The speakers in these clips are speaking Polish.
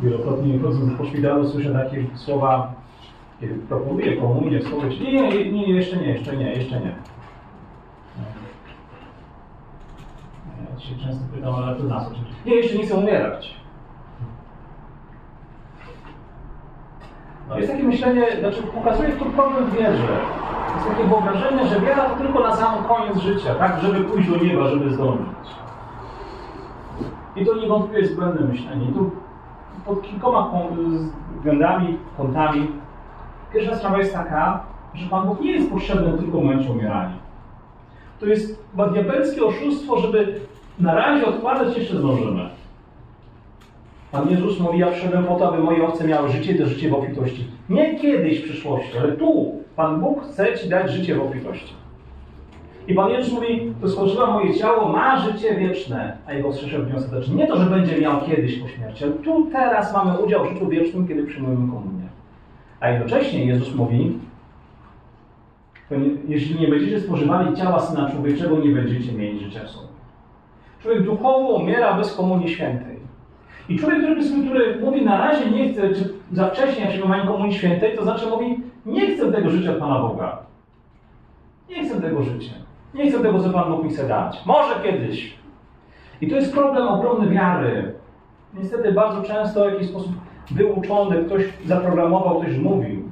Wielokrotnie chodząc po szpitalu słyszę takie słowa, kiedy proponuję komunię, spowiedź. Nie, nie, nie, jeszcze nie, jeszcze nie, jeszcze nie. Ja się często pytam, ale to na co? Nie, jeszcze nie chcę umierać. No jest takie myślenie, znaczy pokazuje tu problem wierze. Jest takie wyobrażenie, że wiara to tylko na sam koniec życia, tak? Żeby pójść do nieba, żeby zdążyć. I to niewątpliwie jest błędne myślenie. I tu pod kilkoma względami, kątami. Pierwsza sprawa jest taka, że Pan Bóg nie jest potrzebny tylko w momencie umierania. To jest chyba diabelskie oszustwo, żeby na razie odkładać jeszcze zdążymy. Pan Jezus mówi, ja przyszedłem po to, aby moje owce miały życie i to życie w obfitości. Nie kiedyś w przyszłości, ale tu Pan Bóg chce Ci dać życie w obfitości. I Pan Jezus mówi, to spożywa moje ciało, ma życie wieczne, a jego wstrzeszek w dniu ostatecznym. Nie to, że będzie miał kiedyś po śmierci, ale tu teraz mamy udział w życiu wiecznym, kiedy przyjmujemy komunię. A jednocześnie Jezus mówi, jeśli nie będziecie spożywali ciała Syna Człowieczego, nie będziecie mieli życia w sobie. Człowiek duchowo umiera bez komunii świętej. I człowiek, który, który mówi na razie nie chce, czy za wcześnie jak przyjmowanie komunii świętej, to znaczy mówi, nie chcę tego życia Pana Boga. Nie chcę tego życia. Nie chcę tego, co Pan Bóg mi chce dać. Może kiedyś. I to jest problem ogromny wiary. Niestety bardzo często w jakiś sposób wyuczony, ktoś zaprogramował, ktoś mówił.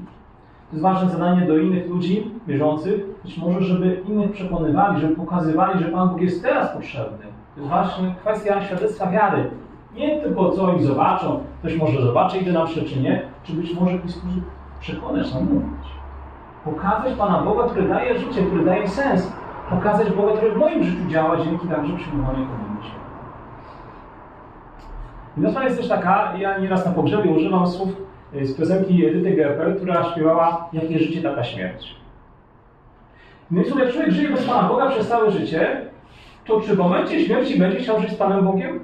To jest ważne zadanie do innych ludzi wierzących, być może, żeby innych przekonywali, żeby pokazywali, że Pan Bóg jest teraz potrzebny. To jest właśnie kwestia świadectwa wiary. Nie tylko co oni zobaczą, ktoś może zobaczy, idę na czy nie, czy być może w jakiś sposób przekonać, namówić. Pokazać Pana Boga, który daje życie, który daje sens. Pokazać Boga, który w moim życiu działa dzięki także przyjmowaniu komunii. Inna sprawa jest też taka, ja nieraz na pogrzebie używam słów y, z piosenki Edyty Gerper, która śpiewała Jakie życie, taka śmierć. No słów, jak człowiek żyje bez Pana Boga przez całe życie, to czy w momencie śmierci będzie chciał żyć z Panem Bogiem?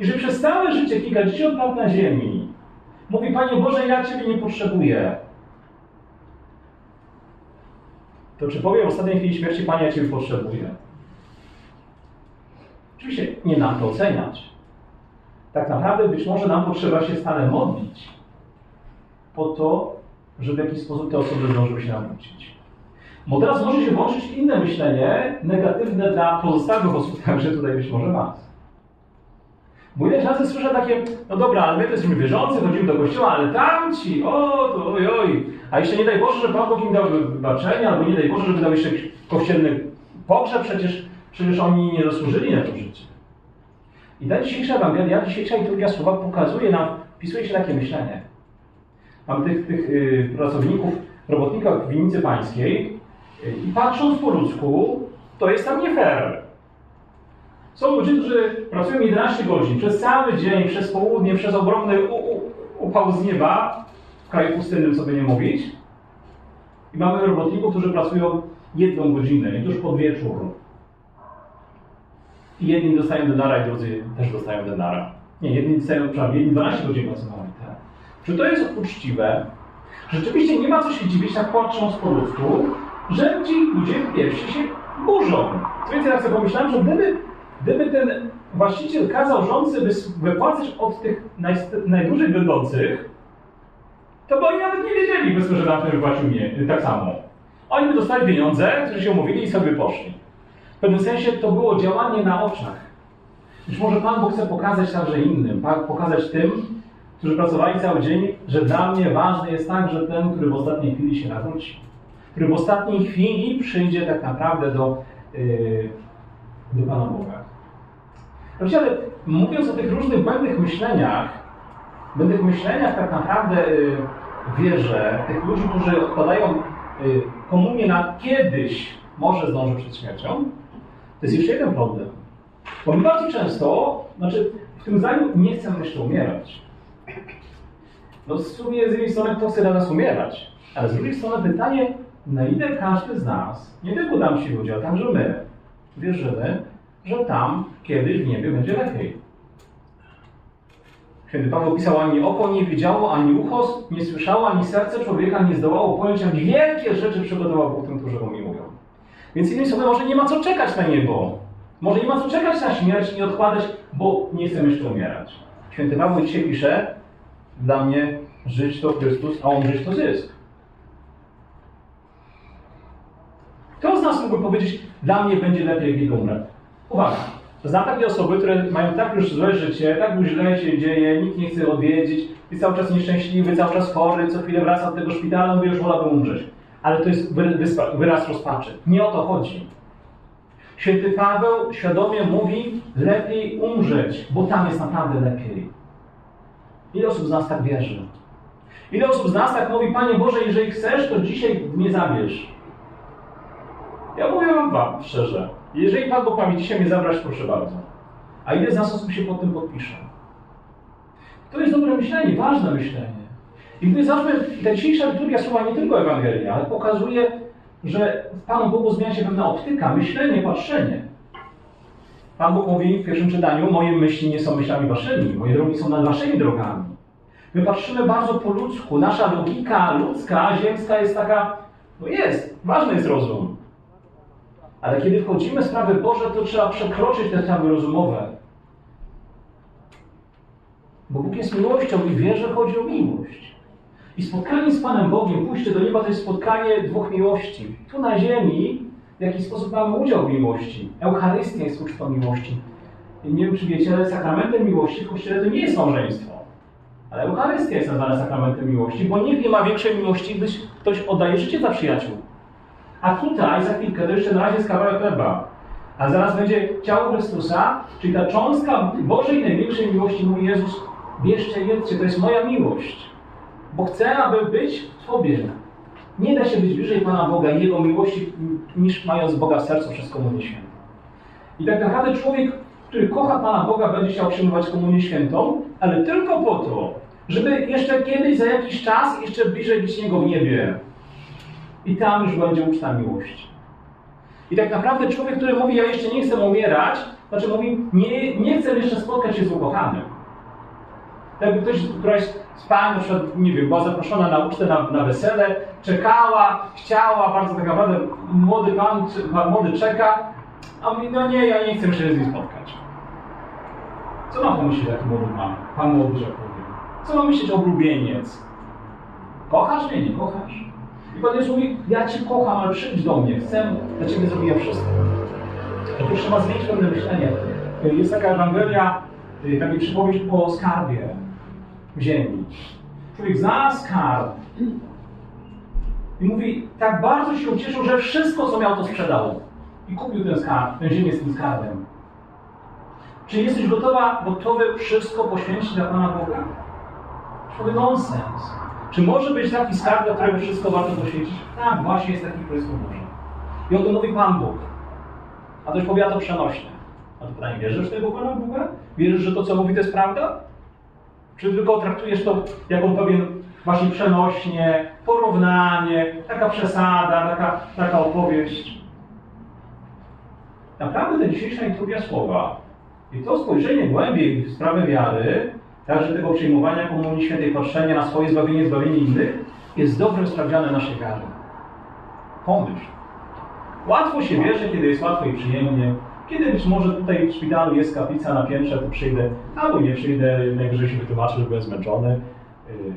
I że przez całe życie, kilkadziesiąt lat na ziemi, mówi Panie Boże, ja Ciebie nie potrzebuję. To czy powie w ostatniej chwili śmierci, Panie, ja Ciebie potrzebuję? Oczywiście nie nam to oceniać. Tak naprawdę być może nam potrzeba się stale modlić po to, żeby w jakiś sposób te osoby zdążyły się nawrócić. Bo teraz może się włączyć inne myślenie, negatywne dla pozostałych osób, także tutaj być może Was. Bo ile razy słyszę takie, no dobra, ale my to jesteśmy wierzący, chodzimy do kościoła, ale tamci, o, to oj, oj. A jeszcze nie daj Boże, że Pan Bóg im dał wybaczenie, albo nie daj Boże, żeby dał jeszcze kościelny pogrzeb, przecież, przecież oni nie zasłużyli na to życie. I ta dzisiejsza Ewangelia, dzisiejsza liturgia słowa pokazuje nam, wpisuje się takie myślenie. Mamy tych, tych y, pracowników, robotników w winnicy pańskiej y, i patrząc po ludzku, to jest tam nie fair. Są ludzie, którzy pracują 11 godzin przez cały dzień, przez południe, przez ogromny upał z nieba, w kraju pustynnym sobie nie mówić. I mamy robotników, którzy pracują jedną godzinę, i tuż pod wieczór. I jedni dostają denara, i drudzy też dostają denara. Nie, jedni dostają, przepraszam, jedni 12 godzin pracowali. Tak? Czy to jest uczciwe? Rzeczywiście nie ma co się dziwić, tak patrząc po ludzku, że ci ludzie pierwsi się burzą. Co więcej, ja sobie pomyślałem, że gdyby, gdyby ten właściciel kazał rządcy wypłacać od tych naj, najdłużej będących, to by oni nawet nie wiedzieli, powiedzmy, że tamten wypłacił mnie tak samo. Oni by dostali pieniądze, którzy się umówili i sobie poszli. W pewnym sensie to było działanie na oczach. Być może Pan Bóg chce pokazać także innym, pokazać tym, którzy pracowali cały dzień, że dla mnie ważny jest także ten, który w ostatniej chwili się nawróci. Który w ostatniej chwili przyjdzie tak naprawdę do, yy, do Pana Boga. Ale mówiąc o tych różnych błędnych myśleniach, błędnych myśleniach tak naprawdę yy, wierzę, tych ludzi, którzy odkładają yy, komunię na kiedyś, może zdążę przed śmiercią, to jest jeszcze jeden problem. Bo my bardzo często, znaczy w tym zdaniu nie chcemy jeszcze umierać. No w sumie z jednej strony kto chce dla nas umierać, ale z drugiej strony pytanie, na ile każdy z nas, nie tylko tam ci ludzie, ale także my, wierzymy, że tam kiedyś w niebie będzie lepiej. Święty Paweł pisał, ani oko nie widziało, ani ucho nie słyszało, ani serce człowieka nie zdołało pojąć, jak wielkie rzeczy przygotował Bóg tym, którzy go miłują. Więc innymi słowy, może nie ma co czekać na niebo. Może nie ma co czekać na śmierć i odkładać, bo nie chcemy jeszcze umierać. Święty Paweł dzisiaj pisze, Dla mnie żyć to Chrystus, a umrzeć to zysk. Kto z nas mógłby powiedzieć, dla mnie będzie lepiej, jak jego umrę? Uwaga, znam takie osoby, które mają tak już złe życie, tak mu źle się dzieje, nikt nie chce odwiedzić, jest cały czas nieszczęśliwy, cały czas chory, co chwilę wraca do tego szpitala, mówi, już wolałbym umrzeć. Ale to jest wyraz rozpaczy. Nie o to chodzi. Święty Paweł świadomie mówi, lepiej umrzeć, bo tam jest naprawdę lepiej. Ile osób z nas tak wierzy? Ile osób z nas tak mówi, Panie Boże, jeżeli chcesz, to dzisiaj mnie zabierz. Ja mówię wam, szczerze, jeżeli Pan Bóg ma mi dzisiaj mnie zabrać, proszę bardzo. A ile z nas osób się pod tym podpisze? To jest dobre myślenie, ważne myślenie. I gdy zobaczmy, ta dzisiejsza liturgia słowa nie tylko Ewangelia, ale pokazuje, że w Panu Bogu zmienia się pewna optyka, myślenie, patrzenie. Pan Bóg mówi w pierwszym czytaniu, moje myśli nie są myślami waszymi, moje drogi są nad waszymi drogami. My patrzymy bardzo po ludzku. Nasza logika ludzka, ziemska jest taka, no jest, ważny jest rozum. Ale kiedy wchodzimy w sprawy Boże, to trzeba przekroczyć te sprawy rozumowe. Bo Bóg jest miłością i wie, że chodzi o miłość. I spotkanie z Panem Bogiem, pójście do nieba, to jest spotkanie dwóch miłości. Tu na ziemi w jakiś sposób mamy udział w miłości. Eucharystia jest ucztą miłości. I nie wiem, czy wiecie, ale sakramentem miłości w Kościele to nie jest małżeństwo. Ale Eucharystia jest nazwana sakramentem miłości, bo nikt nie ma większej miłości, gdy ktoś oddaje życie za przyjaciół. A tutaj za chwilkę, to jeszcze na razie jest kawałek chleba. A zaraz będzie ciało Chrystusa, czyli ta cząstka Bożej największej miłości, mówi Jezus, bierzcie, jedzcie, to jest moja miłość. Bo chcę, aby być w Tobie. Nie da się być bliżej Pana Boga i Jego miłości, niż mając Boga w sercu przez Komunię Świętą. I tak naprawdę człowiek, który kocha Pana Boga, będzie chciał przyjmować Komunię Świętą, ale tylko po to, żeby jeszcze kiedyś, za jakiś czas, jeszcze bliżej być Niego w niebie. I tam już będzie uczta miłości. I tak naprawdę człowiek, który mówi, ja jeszcze nie chcę umierać, znaczy mówi, nie, nie chcę jeszcze spotkać się z ukochanym. Jakby ktoś, któraś z pań, na przykład, nie wiem, była zaproszona na ucztę, na, na wesele, czekała, chciała, bardzo tak naprawdę młody pan, młody czeka, a mówi, no nie, ja nie chcę się z nim spotkać. Co ma pomyśleć taki młody pan, pan młody, że powiem? Co ma myśleć oblubieniec? Kochasz mnie, nie kochasz? I Pan Jezus mówi, ja Cię kocham, ale przyjdź do mnie, chcę dla Ciebie zrobić wszystko. Tu trzeba zmienić pewne myślenie. Jest taka Ewangelia, y, taka przypowieść o skarbie w ziemi. Człowiek znalazł skarb i mówi, tak bardzo się ucieszył, że wszystko, co miał, to sprzedał. I kupił ten skarb, tę ziemię z tym skarbem. Czy jesteś gotowa, gotowy wszystko poświęcić dla Pana Boga? Człowiek nonsens. Czy może być taki skarb, dla którego wszystko warto poświęcić? Tak, właśnie jest taki, który może. I o tym mówi Pan Bóg. A ktoś powiada to przenośnie. A to pytanie, wierzysz w tego Pana Boga? Wierzysz, że to, co mówi, to jest prawda? Czy tylko traktujesz to jako pewien właśnie przenośnie, porównanie, taka przesada, taka, taka opowieść? Naprawdę ta dzisiejsza liturgia słowa i to spojrzenie głębiej w sprawę wiary, także tego przyjmowania Komunii Świętej, patrzenia na swoje zbawienie, zbawienie innych, jest dobrym sprawdzianem naszej wiary. Pomyśl. Łatwo się wierzy, kiedy jest łatwo i przyjemnie. Kiedy być może tutaj w szpitalu jest kaplica na piętrze, to przyjdę, albo nie przyjdę, najwyżej się wytłumaczę, że byłem zmęczony. Yy,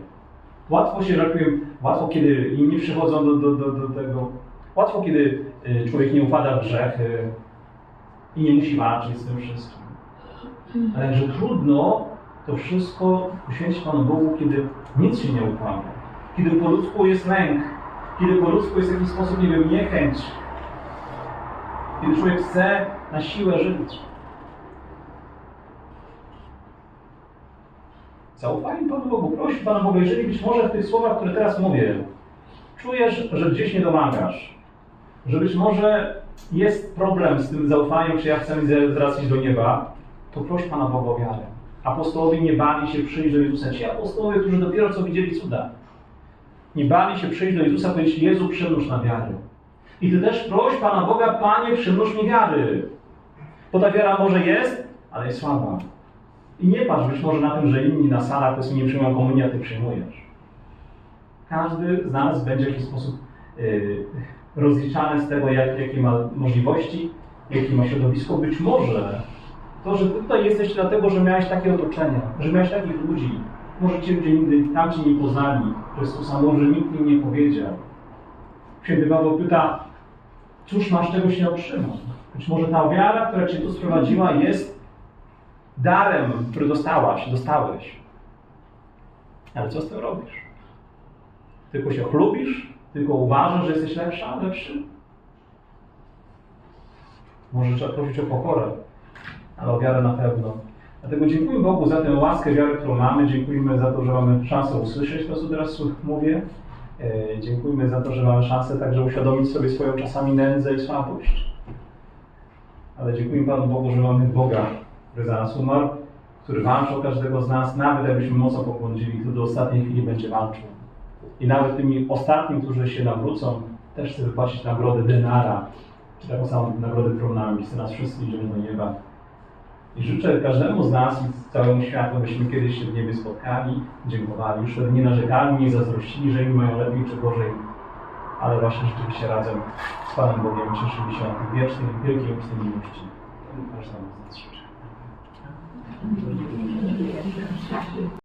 Łatwo się, że łatwo kiedy inni przychodzą do, do, do, do tego. Łatwo, kiedy yy, człowiek nie upada w grzech yy, i nie musi walczyć z tym wszystkim. Ale jakże trudno to wszystko poświęcić Panu Bogu, kiedy nic się nie układa. Kiedy po ludzku jest lęk, kiedy po ludzku jest w jakiś sposób, nie wiem, niechęć. Kiedy człowiek chce na siłę żyć. Zaufaj Panu Bogu, proś Pana Boga, jeżeli być może w tych słowach, które teraz mówię, czujesz, że gdzieś nie domagasz, że być może jest problem z tym zaufaniem, czy ja chcę iść do nieba, to proś Pana Boga o wiarę. Apostołowie nie bali się przyjść do Jezusa. Ci apostołowie, którzy dopiero co widzieli cuda, nie bali się przyjść do Jezusa powiedzieć, Jezu, przymnóż na wiarę. I Ty też proś Pana Boga, Panie, przymnóż mi wiary. Bo ta wiara może jest, ale jest słaba. I nie patrz być może na tym, że inni na salach powiedzmy nie przyjmują komunii, a Ty przyjmujesz. Każdy z nas będzie w jakiś sposób yy, rozliczany z tego, jak, jakie ma możliwości, jakie ma środowisko. Być może to, że tutaj jesteś dlatego, że miałeś takie otoczenie, że miałeś takich ludzi, Może Cię ludzie nigdy tamci nie poznali Chrystusa, może nikt im nie powiedział. Święty Paweł pyta, cóż masz, czego się otrzymał? Być może ta wiara, która Cię tu sprowadziła, jest darem, który dostałaś, dostałeś. Ale co z tym robisz? Tylko się chlubisz? Tylko uważasz, że jesteś lepsza, lepszy? Może trzeba prosić o pokorę, ale o wiarę na pewno. Dlatego dziękuję Bogu za tę łaskę wiary, którą mamy. Dziękujemy za to, że mamy szansę usłyszeć to, co teraz mówię. E, Dziękujemy za to, że mamy szansę także uświadomić sobie swoją czasami nędzę i słabość. Ale dziękuję Panu Bogu, że mamy Boga, który za nas umarł, który walczy o każdego z nas, nawet jakbyśmy mocno pobłądzili, który do ostatniej chwili będzie walczył. I nawet tymi ostatnim, którzy się nawrócą, też chce wypłacić nagrodę denara, czy taką samą nagrodę, którą nam chce nas wszystkich wziąć do nieba. I życzę każdemu z nas i całemu światu, byśmy kiedyś się w niebie spotkali, dziękowali, już wtedy nie narzekali, nie zazdrościli, że inni mają lepiej czy gorzej, ale właśnie rzeczywiście razem z Panem Bogiem cieszyli się na tej wiecznej, wielkiej obcej miłości. Każdemu z nas życzę.